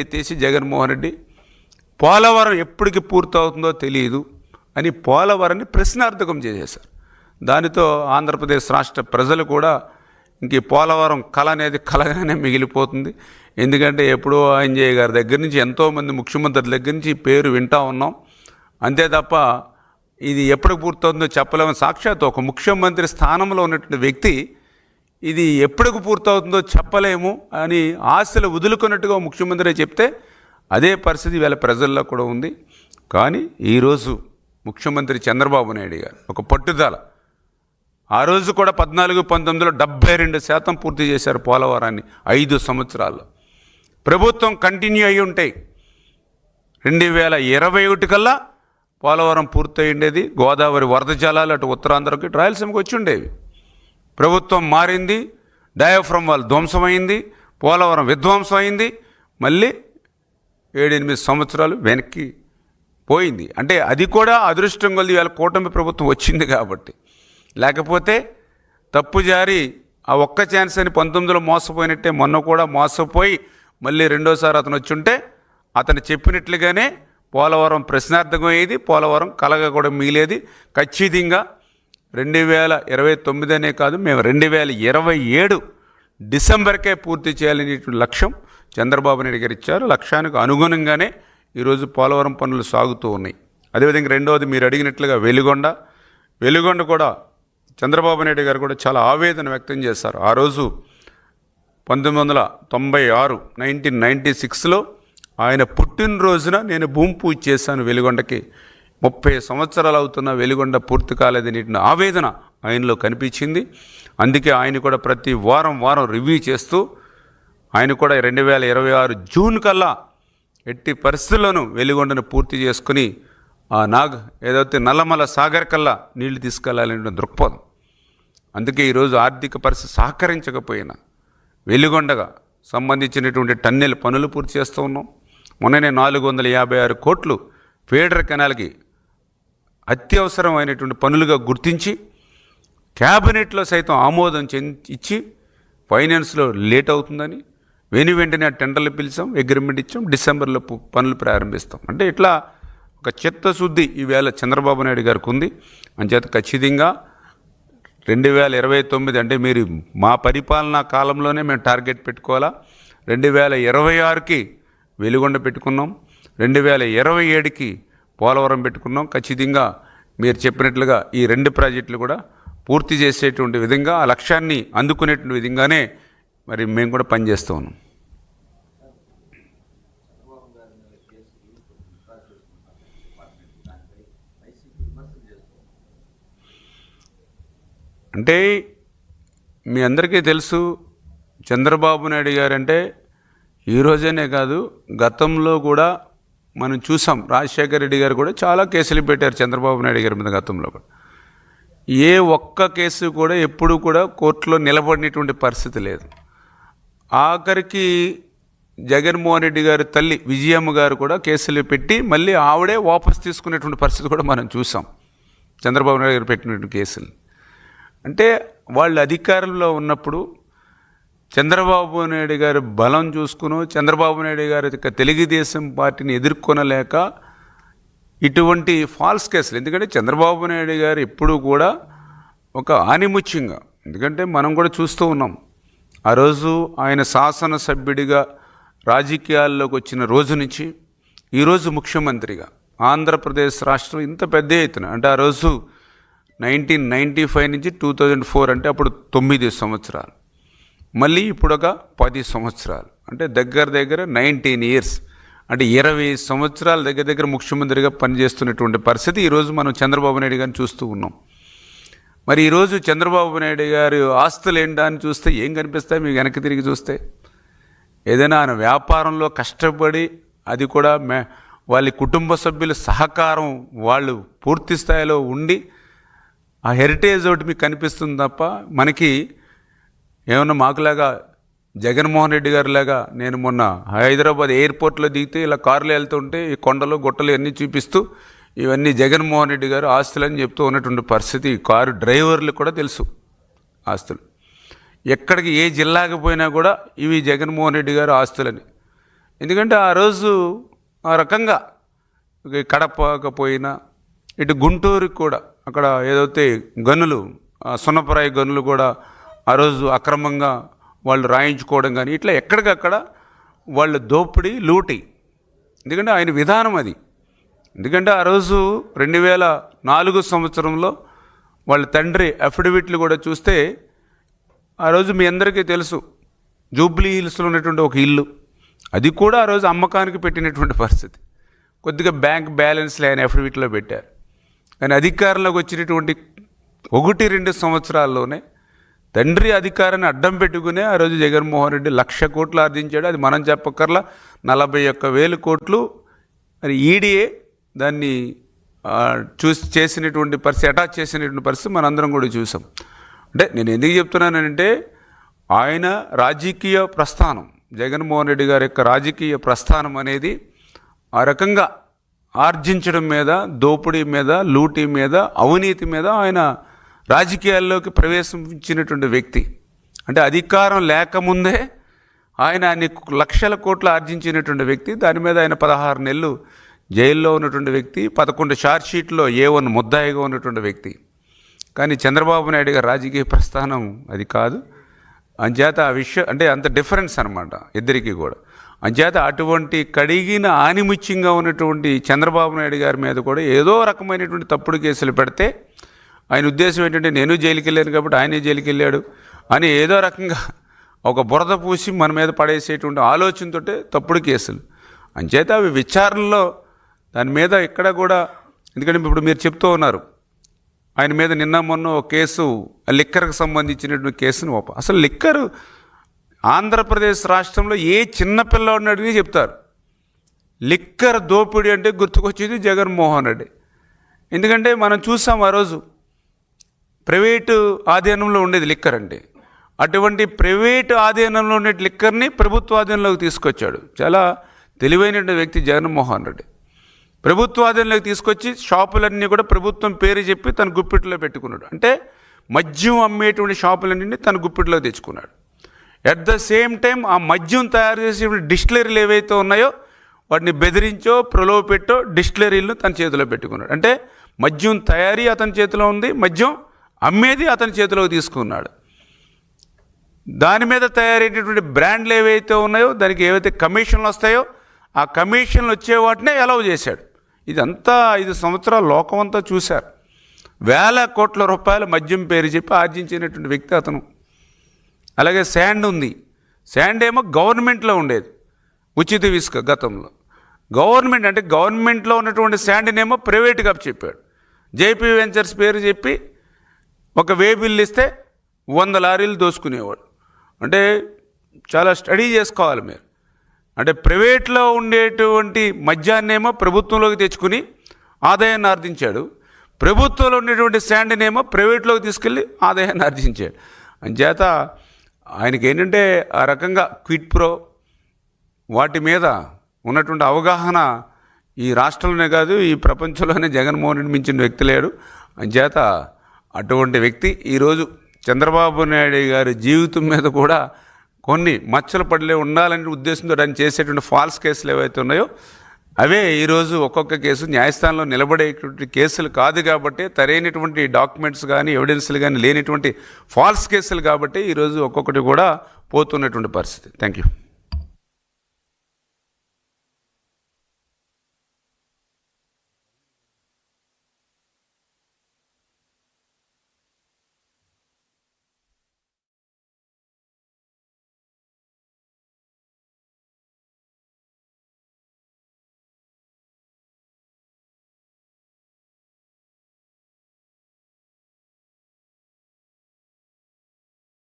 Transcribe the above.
ఎత్తేసి జగన్మోహన్ రెడ్డి పోలవరం ఎప్పటికి పూర్తవుతుందో తెలియదు అని పోలవరాన్ని ప్రశ్నార్థకం చేసేశారు. దానితో ఆంధ్రప్రదేశ్ రాష్ట్ర ప్రజలు కూడా ఇంక పోలవరం కళ అనేది కలగానే మిగిలిపోతుంది. ఎందుకంటే ఎప్పుడో అంజయ్య గారి దగ్గర నుంచి ఎంతోమంది ముఖ్యమంత్రుల దగ్గర నుంచి పేరు వింటా ఉన్నాం. అంతే తప్ప ఇది ఎప్పుడు పూర్తవుతుందో చెప్పలేమని సాక్షాత్ ఒక ముఖ్యమంత్రి స్థానంలో ఉన్నటువంటి వ్యక్తి ఇది ఎప్పటికి పూర్తవుతుందో చెప్పలేము అని ఆశలు వదులుకున్నట్టుగా ముఖ్యమంత్రి చెప్తే అదే పరిస్థితి వేళ ప్రజల్లో కూడా ఉంది. కానీ ఈరోజు ముఖ్యమంత్రి చంద్రబాబు నాయుడు గారు ఒక పట్టుదల. ఆ రోజు కూడా పద్నాలుగు పంతొమ్మిదిలో డెబ్బై రెండు శాతం పూర్తి చేశారు పోలవరాన్ని ఐదు సంవత్సరాల్లో. ప్రభుత్వం కంటిన్యూ అయి ఉంటాయి రెండు వేల ఇరవై ఒకటి కల్లా పోలవరం పూర్తయి ఉండేది గోదావరి వరద జలాలు అటు ఉత్తరాంధ్రకి రాయలసీమకి వచ్చి ఉండేవి. ప్రభుత్వం మారింది డయాఫ్రమ్ వాళ్ళు ధ్వంసమైంది పోలవరం విధ్వంసం అయింది మళ్ళీ ఏడెనిమిది సంవత్సరాలు వెనక్కి పోయింది. అంటే అది కూడా అదృష్టం కొద్ది వాళ్ళ కూటమి ప్రభుత్వం వచ్చింది కాబట్టి. లేకపోతే తప్పు జారి ఆ ఒక్క ఛాన్స్ అని పంతొమ్మిదిలో మోసపోయినట్టే మొన్న కూడా మోసపోయి మళ్ళీ రెండోసారి అతను వచ్చి ఉంటే అతను చెప్పినట్లుగానే పోలవరం ప్రశ్నార్థకమయ్యేది పోలవరం కలగా కూడా మిగిలేది. ఖచ్చితంగా రెండు వేల ఇరవై తొమ్మిది అనే కాదు మేము రెండు వేల ఇరవై ఏడు డిసెంబర్కే పూర్తి చేయాలనేటువంటి లక్ష్యం చంద్రబాబు నాయుడు గారు ఇచ్చారు. లక్ష్యానికి అనుగుణంగానే ఈరోజు పోలవరం పనులు సాగుతూ ఉన్నాయి. అదేవిధంగా రెండవది మీరు అడిగినట్లుగా వెలుగొండ. వెలుగొండ కూడా చంద్రబాబు నాయుడు గారు కూడా చాలా ఆవేదన వ్యక్తం చేశారు. ఆ రోజు పంతొమ్మిది వందల తొంభై ఆరు నైన్టీన్ నైంటీ సిక్స్లో ఆయన పుట్టినరోజున నేను భూమి పూజ చేశాను వెలుగొండకి. ముప్పై సంవత్సరాలు అవుతున్న వెలుగొండ పూర్తి కాలేదనేటిన ఆవేదన ఆయనలో కనిపించింది. అందుకే ఆయన కూడా ప్రతి వారం వారం రివ్యూ చేస్తూ ఆయన కూడా రెండు వేల ఇరవై ఆరు జూన్ కల్లా ఎట్టి పరిస్థితుల్లోనూ వెలుగొండను పూర్తి చేసుకుని ఆ నాగ్ ఏదైతే నల్లమల సాగర్ కల్లా నీళ్ళు తీసుకెళ్ళాలనే దృక్పథం. అందుకే ఈరోజు ఆర్థిక పరిస్థితి సహకరించకపోయినా వెలుగొండగా సంబంధించినటువంటి టన్నెల పనులు పూర్తి చేస్తూ ఉన్నాం. మొన్ననే నాలుగు వందల యాభై ఆరు కోట్లు ఫీడర్ కెనాల్కి అత్యవసరమైనటువంటి పనులుగా గుర్తించి క్యాబినెట్లో సైతం ఆమోదం ఇచ్చి ఫైనాన్స్లో లేట్ అవుతుందని వెను వెంటనే టెండర్లు పిలిచాం అగ్రిమెంట్ ఇచ్చాం డిసెంబర్లో పనులు ప్రారంభిస్తాం. అంటే ఇట్లా ఒక చిత్తశుద్ధి ఈవేళ చంద్రబాబు నాయుడు గారికి ఉంది. అంచేత ఖచ్చితంగా రెండు వేల ఇరవై తొమ్మిది అంటే మీరు మా పరిపాలనా కాలంలోనే మేము టార్గెట్ పెట్టుకోవాలా? రెండు వేల ఇరవై ఆరుకి వెలుగొండ పెట్టుకున్నాం. రెండు వేల ఇరవై ఏడుకి పోలవరం పెట్టుకున్నాం. ఖచ్చితంగా మీరు చెప్పినట్లుగా ఈ రెండు ప్రాజెక్టులు కూడా పూర్తి చేసేటువంటి విధంగా ఆ లక్ష్యాన్ని అందుకునేటువంటి విధంగానే మరి మేము కూడా పనిచేస్తూ ఉన్నాం. అంటే మీ అందరికీ తెలుసు చంద్రబాబు నాయుడు గారంటే ఈరోజేనే ఈరోజనే కాదు గతంలో కూడా మనం చూసాం. రాజశేఖర రెడ్డి గారు కూడా చాలా కేసులు పెట్టారు చంద్రబాబు నాయుడు గారి మీద గతంలో కూడా. ఏ ఒక్క కేసు కూడా ఎప్పుడు కూడా కోర్టులో నిలబడినటువంటి పరిస్థితి లేదు. ఆఖరికి జగన్మోహన్ రెడ్డి గారి తల్లి విజయమ్మ గారు కూడా కేసులు పెట్టి మళ్ళీ ఆవిడే వాపస్ తీసుకునేటువంటి పరిస్థితి కూడా మనం చూసాం. చంద్రబాబు నాయుడు గారు పెట్టినటువంటి కేసులు అంటే వాళ్ళు అధికారంలో ఉన్నప్పుడు చంద్రబాబు నాయుడు గారి బలం చూసుకుని చంద్రబాబు నాయుడు గారి యొక్క తెలుగుదేశం పార్టీని ఎదుర్కొనలేక ఇటువంటి ఫాల్స్ కేసులు. ఎందుకంటే చంద్రబాబు నాయుడు గారు ఎప్పుడూ కూడా ఒక ఆనిముత్యంగా. ఎందుకంటే మనం కూడా చూస్తూ ఉన్నాం. ఆ రోజు ఆయన శాసనసభ్యుడిగా రాజకీయాల్లోకి వచ్చిన రోజు నుంచి ఈరోజు ముఖ్యమంత్రిగా. ఆంధ్రప్రదేశ్ రాష్ట్రం ఇంత పెద్ద ఎత్తున అంటే ఆ రోజు నైన్టీన్ నైంటీ ఫైవ్ నుంచి టూ థౌజండ్ ఫోర్ అంటే అప్పుడు తొమ్మిది సంవత్సరాలు. మళ్ళీ ఇప్పుడు ఒక పది సంవత్సరాలు. అంటే దగ్గర దగ్గర నైన్టీన్ ఇయర్స్. అంటే ఇరవై సంవత్సరాల దగ్గర దగ్గర ముఖ్యమంత్రిగా పనిచేస్తున్నటువంటి పరిస్థితి ఈరోజు మనం చంద్రబాబు నాయుడు గారిని చూస్తూ ఉన్నాం. మరి ఈరోజు చంద్రబాబు నాయుడు గారి ఆస్తులు ఏంటా అని చూస్తే ఏం కనిపిస్తాయి? మీకు వెనక్కి తిరిగి చూస్తే. ఏదైనా ఆయన వ్యాపారంలో కష్టపడి అది కూడా మే వాళ్ళ కుటుంబ సభ్యుల సహకారం వాళ్ళు పూర్తి స్థాయిలో ఉండి ఆ హెరిటేజ్ ఒకటి మీకు కనిపిస్తుంది తప్ప మనకి ఏమన్నా మాకులాగా జగన్మోహన్ రెడ్డి గారిలాగా నేను మొన్న హైదరాబాద్ ఎయిర్పోర్ట్లో దిగితే ఇలా కార్లు వెళ్తుంటే ఈ కొండలు గుట్టలు అన్నీ చూపిస్తూ ఇవన్నీ జగన్మోహన్ రెడ్డి గారు ఆస్తులని చెప్తూ ఉన్నటువంటి పరిస్థితి కారు డ్రైవర్లకు కూడా తెలుసు ఆస్తులు. ఎక్కడికి ఏ జిల్లాకి పోయినా కూడా ఇవి జగన్మోహన్ రెడ్డి గారు ఆస్తులని. ఎందుకంటే ఆ రోజు ఆ రకంగా కడపకపోయినా ఇటు గుంటూరుకి కూడా అక్కడ ఏదైతే గనులు సున్నపరాయి గనులు కూడా ఆ రోజు అక్రమంగా వాళ్ళు రాయించుకోవడం కానీ ఇట్లా ఎక్కడికక్కడ వాళ్ళ దోపిడీ లూటి. ఎందుకంటే ఆయన విధానం అది. ఎందుకంటే ఆ రోజు రెండు వేల నాలుగు సంవత్సరంలో వాళ్ళ తండ్రి అఫిడవిట్లు కూడా చూస్తే ఆ రోజు మీ అందరికీ తెలుసు జూబ్లీ హిల్స్లో ఉన్నటువంటి ఒక ఇల్లు. అది కూడా ఆ రోజు అమ్మకానికి పెట్టినటువంటి పరిస్థితి. కొద్దిగా బ్యాంక్ బ్యాలెన్స్ లేని అఫిడవిట్లో పెట్టారు. కానీ అధికారంలోకి వచ్చినటువంటి ఒకటి రెండు సంవత్సరాల్లోనే తండ్రి అధికారాన్ని అడ్డం పెట్టుకునే ఆ రోజు జగన్మోహన్ రెడ్డి లక్ష కోట్లు ఆర్జించాడు. అది మనం చెప్పక్కర్లా నలభై ఒక్క వేలు కోట్లు. మరి ఈడీఏ దాన్ని చూసి చేసినటువంటి పరిస్థితి అటాచ్ చేసినటువంటి పరిస్థితి మనందరం కూడా చూసాం. అంటే నేను ఎందుకు చెప్తున్నానంటే ఆయన రాజకీయ ప్రస్థానం జగన్మోహన్ రెడ్డి గారి యొక్క రాజకీయ ప్రస్థానం అనేది ఆ రకంగా ఆర్జించడం మీద దోపిడీ మీద లూటీ మీద అవినీతి మీద ఆయన రాజకీయాల్లోకి ప్రవేశించినటువంటి వ్యక్తి. అంటే అధికారం లేకముందే ఆయన అన్ని లక్షల కోట్లు ఆర్జించినటువంటి వ్యక్తి. దాని మీద ఆయన పదహారు నెలలు జైల్లో ఉన్నటువంటి వ్యక్తి. పదకొండు షార్ట్ షీట్లో ఏ వన్ ముద్దాయిగా ఉన్నటువంటి వ్యక్తి. కానీ చంద్రబాబు నాయుడు గారి రాజకీయ ప్రస్థానం అది కాదు. అంచేత ఆ విషయం అంటే అంత డిఫరెన్స్ అనమాట ఇద్దరికి కూడా. అంచేత అటువంటి కడిగిన ఆనిముత్యంగా ఉన్నటువంటి చంద్రబాబు నాయుడు గారి మీద కూడా ఏదో రకమైనటువంటి తప్పుడు కేసులు పెడితే ఆయన ఉద్దేశం ఏంటంటే నేను జైలుకి వెళ్ళాను కాబట్టి ఆయనే జైలుకి వెళ్ళాడు అని ఏదో రకంగా ఒక బురద పూసి మన మీద పడేసేటువంటి ఆలోచనతోటే తప్పుడు కేసులు. అంచేత అవి విచారణలో దాని మీద ఇక్కడ కూడా ఎందుకంటే ఇప్పుడు మీరు చెప్తూ ఉన్నారు ఆయన మీద నిన్న మొన్న ఒక కేసు ఆ లిక్కర్కి సంబంధించినటువంటి కేసును ఒప్ప అసలు లిక్కరు ఆంధ్రప్రదేశ్ రాష్ట్రంలో ఏ చిన్న పిల్లవాడిని అడిగి చెప్తారు. లిక్కర్ దోపిడీ అంటే గుర్తుకొచ్చేది జగన్మోహన్ రెడ్డి. ఎందుకంటే మనం చూసాం ఆ రోజు ప్రైవేటు ఆధీనంలో ఉండేది లిక్కర్ అండి. అటువంటి ప్రైవేటు ఆధీనంలో ఉండే లిక్కర్ని ప్రభుత్వ ఆధీనంలోకి తీసుకొచ్చాడు. చాలా తెలివైన వ్యక్తి జగన్మోహన్ రెడ్డి. ప్రభుత్వ ఆధీనంలోకి తీసుకొచ్చి షాపులన్నీ కూడా ప్రభుత్వం పేరు చెప్పి తన గుప్పిట్లో పెట్టుకున్నాడు. అంటే మద్యం అమ్మేటువంటి షాపులన్నీ తన గుప్పిట్లో తెచ్చుకున్నాడు. ఎట్ ద సేమ్ టైం ఆ మద్యం తయారు చేసే డిస్టిలరీలు ఏవైతే ఉన్నాయో వాటిని బెదిరించో ప్రలోభపెట్టో డిస్టిలరీలను తన చేతిలో పెట్టుకున్నాడు. అంటే మద్యం తయారీ అతని చేతిలో ఉంది. మద్యం అమ్మేది అతని చేతిలోకి తీసుకున్నాడు. దాని మీద తయారయ్యేటటువంటి బ్రాండ్లు ఏవైతే ఉన్నాయో దానికి ఏవైతే కమిషన్లు వస్తాయో ఆ కమిషన్లు వచ్చే వాటినే ఎలవ్ చేశాడు. ఇదంతా ఐదు సంవత్సరాల లోకమంతా చూశారు. వేల కోట్ల రూపాయల మద్యం పేరు చెప్పి ఆర్జించినటువంటి వ్యక్తి అతను. అలాగే శాండ్ ఉంది. శాండ్ ఏమో గవర్నమెంట్లో ఉండేది. ఉచిత ఇసుక గతంలో. గవర్నమెంట్ అంటే గవర్నమెంట్లో ఉన్నటువంటి శాండ్నేమో ప్రైవేట్గా చెప్పాడు. జేపీ వెంచర్స్ పేరు చెప్పి ఒక వే బిల్ ఇస్తే వంద లారీలు దోసుకునేవాడు. అంటే చాలా స్టడీ చేసుకోవాలి మీరు. అంటే ప్రైవేట్లో ఉండేటువంటి మద్యాన్నేమో ప్రభుత్వంలోకి తెచ్చుకుని ఆదాయాన్ని ఆర్జించాడు. ప్రభుత్వంలో ఉండేటువంటి శాండ్నేమో ప్రైవేట్లోకి తీసుకెళ్ళి ఆదాయాన్ని ఆర్జించాడు. అంచేత ఆయనకి ఏంటంటే ఆ రకంగా క్విట్ ప్రో వాటి మీద ఉన్నటువంటి అవగాహన ఈ రాష్ట్రంలోనే కాదు ఈ ప్రపంచంలోనే జగన్మోహన్ రెడ్డి మించిన వ్యక్తి లేడు. అంచేత అటువంటి వ్యక్తి ఈరోజు చంద్రబాబు నాయుడు గారి జీవితం మీద కూడా కొన్ని మచ్చలు పడలే ఉండాలనే ఉద్దేశంతో ఆయన చేసేటువంటి ఫాల్స్ కేసులు ఏవైతే ఉన్నాయో అవే ఈరోజు ఒక్కొక్క కేసు న్యాయస్థానంలో నిలబడేటువంటి కేసులు కాదు కాబట్టి తరైనటువంటి డాక్యుమెంట్స్ కానీ ఎవిడెన్స్లు కానీ లేనిటువంటి ఫాల్స్ కేసులు కాబట్టి ఈరోజు ఒక్కొక్కటి కూడా పోతున్నటువంటి పరిస్థితి. Thank you